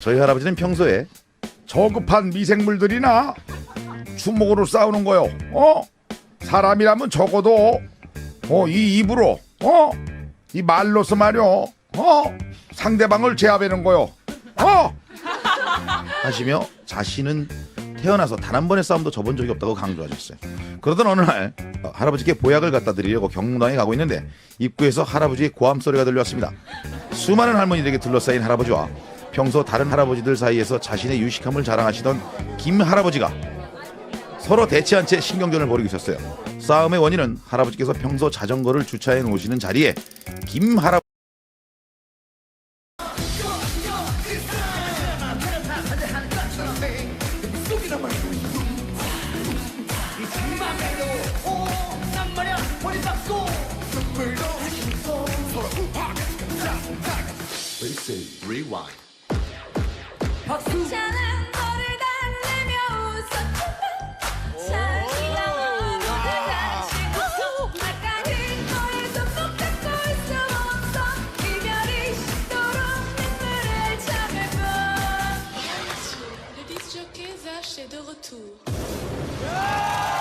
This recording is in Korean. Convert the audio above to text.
저희 할아버지는 평소에 저급한 미생물들이나 주먹으로 싸우는 거요. 어? 사람이라면 적어도 어, 이 입으로 어? 이 말로서 말이요. 어? 상대방을 제압하는 거요. 어? 하시며 자신은 태어나서 단 한 번의 싸움도 져본 적이 없다고 강조하셨어요. 그러던 어느 날 어, 할아버지께 보약을 갖다 드리려고 경로당에 가고 있는데 입구에서 할아버지의 고함 소리가 들려왔습니다. 수많은 할머니들에게 둘러싸인 할아버지와 평소 다른 할아버지들 사이에서 자신의 유식함을 자랑하시던 김 할아버지가 서로 대치한 채 신경전을 벌이고 있었어요. 싸움의 원인은 할아버지께서 평소 자전거를 주차해 놓으시는 자리에 김 할아 저는 de retour. Ah